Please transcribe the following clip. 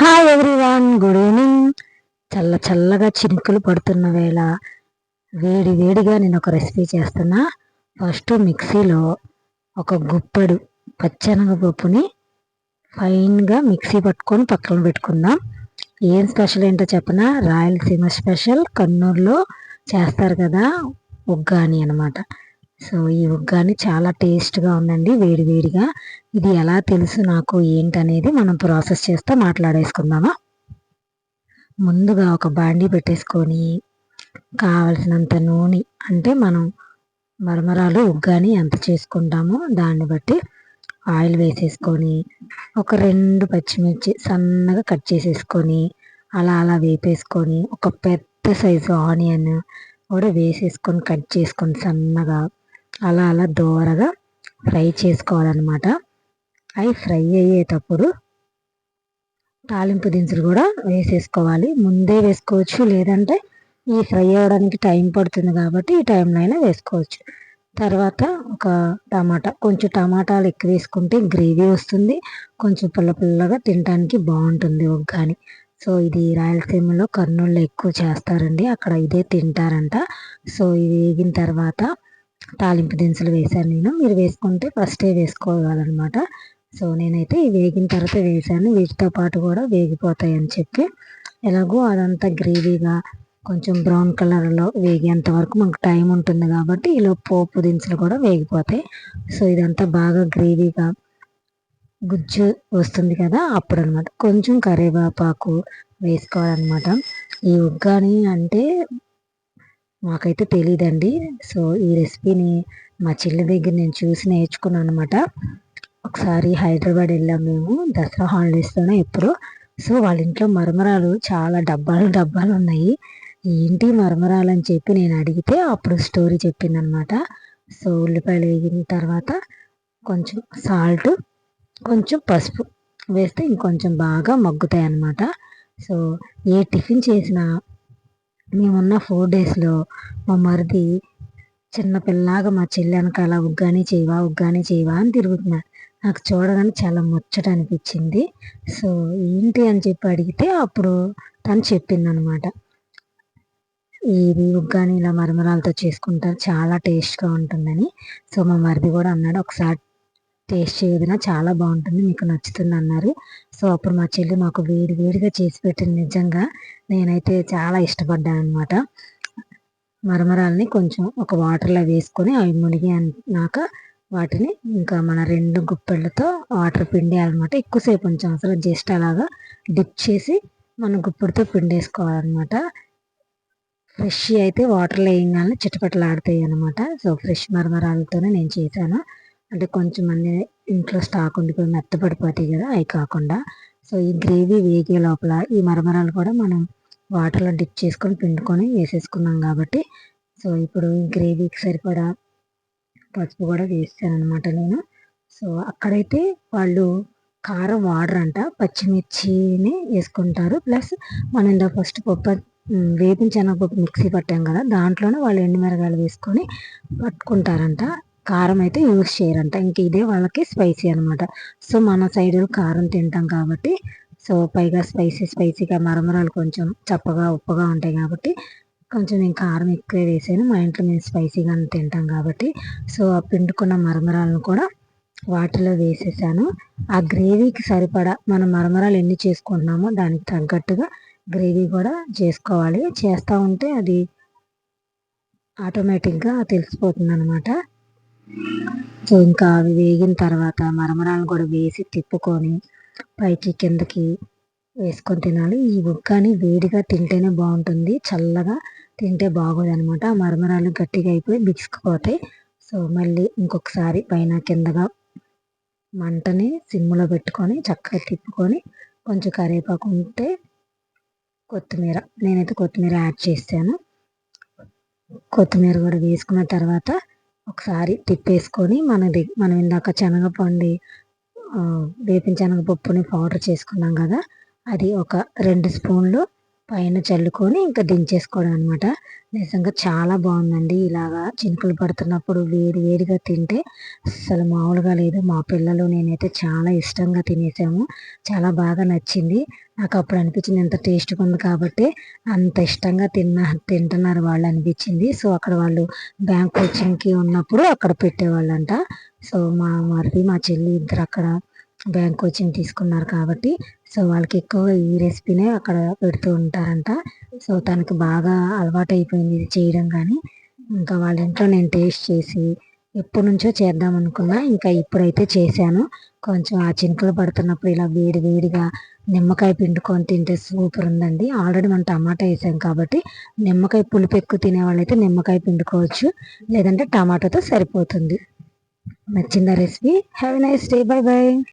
Hi everyone good evening చల్ల చల్లగా చినుకులు పడుతున్న వేళ వేడి వేడిగా నేను ఒక రెసిపీ చేస్తున్నా. ఫస్ట్ మిక్సీలో ఒక గుప్పెడు పచ్చెనగపప్పుని ఫైన్గా మిక్సీ పట్టుకొని పక్కన పెట్టుకుందాం. ఏం స్పెషల్ ఏంటో చెప్పనా? రాయలసీమ స్పెషల్. కన్నూరులో చేస్తారు కదా ఉగ్గాని అనమాట సో ఈ ఉగ్గాని చాలా టేస్ట్గా ఉందండి వేడివేడిగా ఇది ఎలా తెలుసు నాకు ఏంటనేది మనం ప్రాసెస్ చేస్తూ మాట్లాడేసుకుందామా? ముందుగా ఒక బాండీ పెట్టేసుకొని కావలసినంత నూనె అంటే మనం మరమరాలు ఉగ్గాని ఎంత చేసుకుంటామో దాన్ని బట్టి ఆయిల్ వేసేసుకొని ఒక రెండు పచ్చిమిర్చి సన్నగా కట్ చేసేసుకొని అలా అలా వేపేసుకొని ఒక పెద్ద సైజు ఆనియన్ కూడా వేసేసుకొని కట్ చేసుకొని సన్నగా అలా అలా దోరగా ఫ్రై చేసుకోవాలన్నమాట. అవి ఫ్రై అయ్యేటప్పుడు తాలింపు దినుసులు కూడా వేసేసుకోవాలి. ముందే వేసుకోవచ్చు లేదంటే ఈ ఫ్రై అవ్వడానికి టైం పడుతుంది కాబట్టి ఈ టైంలో అయినా వేసుకోవచ్చు. తర్వాత ఒక టమాటా కొంచెం టమాటాలు ఎక్కువ వేసుకుంటే గ్రేవీ వస్తుంది. కొంచెం పుల్ల పుల్లగా తినడానికి బాగుంటుంది కానీ సో ఇది రాయలసీమలో కర్నూలులో ఎక్కువ చేస్తారండి. అక్కడ ఇదే తింటారంట. సో ఇది వేగిన తర్వాత తాలింపు దినుసులు వేశాను నేను. మీరు వేసుకుంటే ఫస్టే వేసుకోవాలన్నమాట. సో నేనైతే వేగిన తర్వాత వేసాను వీటితో పాటు కూడా వేగిపోతాయి అని చెప్పి. ఎలాగో అదంతా గ్రేవీగా కొంచెం బ్రౌన్ కలర్లో వేగేంత వరకు మనకు టైం ఉంటుంది కాబట్టి ఇలా పోపు దినుసులు కూడా వేగిపోతాయి. సో ఇదంతా బాగా గ్రేవీగా గుజ్జు వస్తుంది కదా అప్పుడు అనమాట కొంచెం కరివేపాకు వేసుకోవాలన్నమాట. ఈ ఉగ్గాని అంటే మాకైతే తెలియదండి సో ఈ రెసిపీని మా చెల్లి దగ్గర నేను చూసి నేర్చుకున్నాను అనమాట ఒకసారి హైదరాబాద్ వెళ్ళాం మేము దసరా హాలిడేస్లోనే ఎప్పుడు. సో వాళ్ళ ఇంట్లో మరమరాలు చాలా డబ్బాలు డబ్బాలు ఉన్నాయి. ఏంటి మరమరాలు అని చెప్పి నేను అడిగితే అప్పుడు స్టోరీ చెప్పింది అనమాట సో ఉల్లిపాయలు వేగిన తర్వాత కొంచెం సాల్ట్ కొంచెం పసుపు వేస్తే ఇంకొంచెం బాగా మగ్గుతాయి అన్నమాట సో ఏ టిఫిన్ చేసినా మేమున్న ఫోర్ డేస్లో మా మరిది చిన్నపిల్లలాగా మా చెల్లి వెనకాల ఉగ్గాని చేయవా ఉగ్గాని చేయవా అని తిరుగుతున్నాడు నాకు చూడగానే చాలా ముచ్చట అనిపించింది. సో ఏంటి అని చెప్పి అడిగితే అప్పుడు తను చెప్పింది అనమాట ఇది ఉగ్గాని ఇలా మరమరాలతో చేసుకుంటారు చాలా టేస్ట్గా ఉంటుందని. సో మా మరిది కూడా అన్నాడు ఒకసారి టేస్ట్ చేయదన? చాలా బాగుంటుంది. మీకు నచ్చుతుంది అన్నారు. సో అప్పుడు మా చెల్లి మాకు వేడి వేడిగా చేసి పెట్టింది నిజంగా. నేనైతే చాలా ఇష్టపడ్డాను అనమాట మరమరాలని కొంచెం ఒక వాటర్లో వేసుకొని అవి మునిగినాక వాటిని ఇంకా మన రెండు గుప్పెళ్ళతో వాటర్ పిండేయాలన్నమాట. ఎక్కువసేపు కొంచెం అసలు జస్ట్ అలాగా డిప్ చేసి మన గుప్పెడితో పిండేసుకోవాలన్నమాట. ఫ్రెష్ అయితే వాటర్లో వేయగానే చిటపటలాడతాయి అనమాట సో ఫ్రెష్ మరమరాలతోనే నేను చేశాను. అంటే కొంచెం అన్ని ఇంట్లో స్టాక్ ఉండిపోయి మెత్తపడిపోతాయి కదా అవి కాకుండా. సో ఈ గ్రేవీ వేగే లోపల ఈ మరమరాలు కూడా మనం వాటర్లో డిప్ చేసుకొని పిండుకొని వేసేసుకున్నాం కాబట్టి. సో ఇప్పుడు ఈ గ్రేవీకి సరిపడా పసుపు కూడా వేస్తాను అనమాట నేను. సో అక్కడైతే వాళ్ళు కారం వాడరంట పచ్చిమిర్చిని వేసుకుంటారు. ప్లస్ మనం ఇందా ఫస్ట్ పప్పు వేపించిన పప్పు మిక్సీ పట్టాం కదా దాంట్లోనే వాళ్ళు ఎండుమిరగాయలు వేసుకొని పట్టుకుంటారంట. కారం అయితే యూస్ చేయరంట. ఇంక ఇదే వాళ్ళకి స్పైసీ అనమాట సో మన సైడ్ కారం తింటాం కాబట్టి సో పైగా స్పైసీ స్పైసీగా మరమరాలు కొంచెం చప్పగా ఉప్పగా ఉంటాయి కాబట్టి కొంచెం నేను కారం ఎక్కువే వేసాను. మా ఇంట్లో మేము స్పైసీగా తింటాం కాబట్టి సో ఆ పిండుకున్న మరమరాలను కూడా వాటిలో వేసేసాను. ఆ గ్రేవీకి సరిపడా మనం మరమరాలు ఎన్ని చేసుకుంటున్నామో దానికి తగ్గట్టుగా గ్రేవీ కూడా చేసుకోవాలి. చేస్తూ ఉంటే అది ఆటోమేటిక్గా తెలిసిపోతుంది అనమాట సో ఇంకా అవి వేగిన తర్వాత మరమరాలను కూడా వేసి తిప్పుకొని పైకి కిందకి వేసుకొని తినాలి. ఈ ఉక్కని వేడిగా తింటేనే బాగుంటుంది. చల్లగా తింటే బాగోదు అనమాట మరమరాలు గట్టిగా అయిపోయి బిగుసుకుపోతాయి. సో మళ్ళీ ఇంకొకసారి పైన కిందగా మంటని సిమ్లో పెట్టుకొని చక్కగా తిప్పుకొని కొంచెం కరివేపాకు ఉంటే కొత్తిమీర. నేనైతే కొత్తిమీర యాడ్ చేస్తాను. కొత్తిమీర కూడా వేసుకున్న తర్వాత ఒకసారి తిప్పేసుకొని మనది మనం ఇందాక శనగపండి వేపిన శనగపప్పుని పౌడర్ చేసుకున్నాం కదా అది ఒక రెండు స్పూన్లు పైన చల్లుకొని ఇంకా దించేసుకోవడం అనమాట నిజంగా చాలా బాగుందండి ఇలాగా చినుకులు పడుతున్నప్పుడు వేడి వేడిగా తింటే. అసలు మామూలుగా లేదు. మా పిల్లలు నేనైతే చాలా ఇష్టంగా తినేసాము. చాలా బాగా నచ్చింది. నాకు అప్పుడు అనిపించింది ఎంత టేస్ట్గా ఉంది కాబట్టి అంత ఇష్టంగా తిన్న తింటున్నారు వాళ్ళు అనిపించింది. సో అక్కడ వాళ్ళు బ్యాంక్ కోచింగ్కి ఉన్నప్పుడు అక్కడ పెట్టేవాళ్ళంట. సో మా మరి మా చెల్లి ఇద్దరు అక్కడ బ్యాంక్ కోచింగ్ తీసుకున్నారు కాబట్టి సో వాళ్ళకి ఎక్కువగా ఈ రెసిపీనే అక్కడ పెడుతూ ఉంటారంట. సో తనకి బాగా అలవాటు అయిపోయింది ఇది చేయడం కానీ. ఇంకా వాళ్ళ ఇంట్లో నేను టేస్ట్ చేసి ఎప్పటి నుంచో చేద్దాం అనుకున్నా ఇంకా ఇప్పుడైతే చేశాను. కొంచెం ఆ చినుకులు పడుతున్నప్పుడు ఇలా వేడి వేడిగా నిమ్మకాయ పిండుకొని తింటే సూపర్ ఉందండి. ఆల్రెడీ మనం టమాటా వేసాం కాబట్టి నిమ్మకాయ పులుపు ఎక్కువ తినే వాళ్ళైతే నిమ్మకాయ పిండుకోవచ్చు లేదంటే టమాటాతో సరిపోతుంది. నచ్చిందా recipe. Have nice day bye bye